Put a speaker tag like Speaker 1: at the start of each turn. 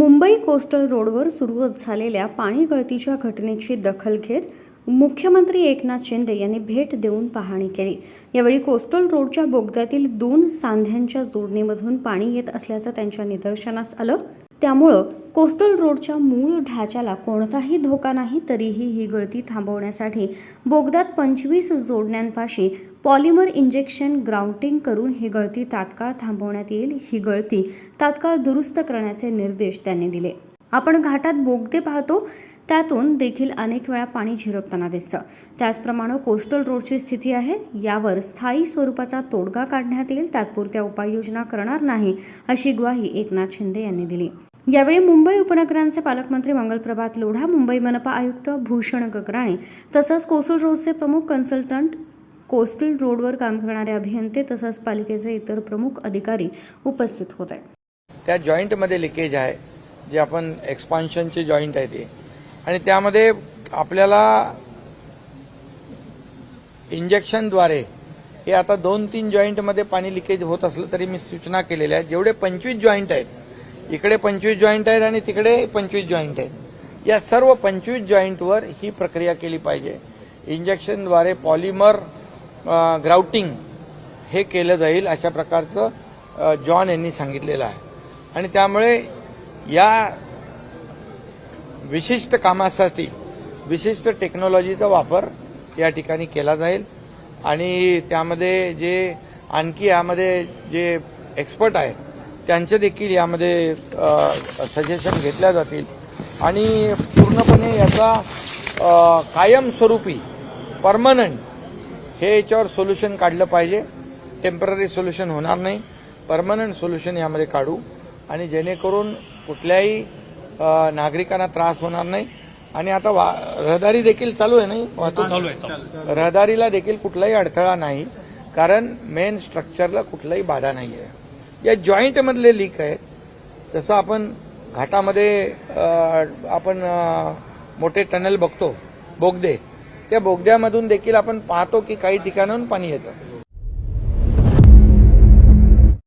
Speaker 1: Mumbai coastal रोडवर सुरू झालेल्या पाणी गळतीच्या घटनेची दखल घेत मुख्यमंत्री एकनाथ शिंदे यांनी भेट देऊन पाहणी केली. यावेळी कोस्टल रोडच्या बोगद्यातील दोन सांध्यांच्या जोडणीमधून पाणी येत असल्याचं त्यांच्या निदर्शनास आलं. त्यामुळं कोस्टल रोडच्या मूळ ढाच्याला कोणताही धोका नाही तरीही ही गळती थांबवण्यासाठी बोगद्यात पंचवीस जोडण्यांपाशी पॉलिमर इंजेक्शन ग्राउटिंग करून ही गळती तात्काळ थांबवण्यात येईल ही गळती तात्काळ दुरुस्त करण्याचे निर्देश त्यांनी दिले. आपण घाटात बोगदे पाहतो त्यातून देखील अनेक वेळा पाणी झिरपताना दिसतं. त्याचप्रमाणे कोस्टल रोडची स्थिती आहे यावर स्थायी स्वरूपाचा तोडगा काढण्यात येईल तात्पुरत्या उपाययोजना करणार नाही अशी ग्वाही एकनाथ शिंदे यांनी दिली. यावेळी मुंबई उपनगरांचे पालकमंत्री मंगलप्रभात लोढा मुंबई मनपा आयुक्त भूषण गगराणे तसंच कोस्टल रोडचे प्रमुख कन्सल्टंट कोस्टल रोडवर काम करणारे अभियंते तसंच पालिकेचे इतर प्रमुख अधिकारी उपस्थित होते
Speaker 2: त्या जॉईंटमध्ये लिकेज आहे. जे आपण एक्सपान्शनचे जॉईंट आहे ते. आणि त्यामध्ये आपल्याला इंजेक्शनद्वारे हे आता दोन तीन जॉईंटमध्ये पाणी लिकेज होत असलं तरी मी सूचना केलेल्या आहेत. जेवढे पंचवीस जॉईंट आहेत इकडे पंचवीस जॉईंट आहेत आणि तिकडे पंचवीस जॉईंट आहेत. या सर्व पंचवीस जॉईंटवर ही प्रक्रिया केली पाहिजे. इंजेक्शनद्वारे पॉलिमर ग्राउटिंग हे केलं जाईल अशा प्रकारचं जॉन यांनी सांगितलेलं आहे. आणि त्यामुळे या विशिष्ट कामासाठी विशिष्ट टेक्नॉलॉजीचा वापर या ठिकाणी केला जाईल. आणि त्यामध्ये जे आणखी यामध्ये जे एक्सपर्ट आहेत त्यांचे देखील यामध्ये सजेशन घेतल्या जातील. आणि पूर्णपणे याचा कायमस्वरूपी परमनंट हे याच्यावर सोल्युशन काढलं पाहिजे. टेंपररी सोल्युशन होणार नाही. परमनंट सोल्युशन यामध्ये काढू. आणि जेणेकरून कुठल्याही नागरिकांना त्रास होणार नाही. आणि आता वा- रहदारी देखील चालू आहे नाही? वाहतूक रहदारीला देखील कुठलाही अडथळा नाही. कारण मेन स्ट्रक्चरला कुठलाही बाधा नाही आहे या जॉईंटमधले लीक आहेत. जसं आपण घाटामध्ये आपण मोठे टनल बघतो. बोगदे. त्या बोगद्यामधून देखील आपण पाहतो की काही ठिकाणाहून पाणी येतं.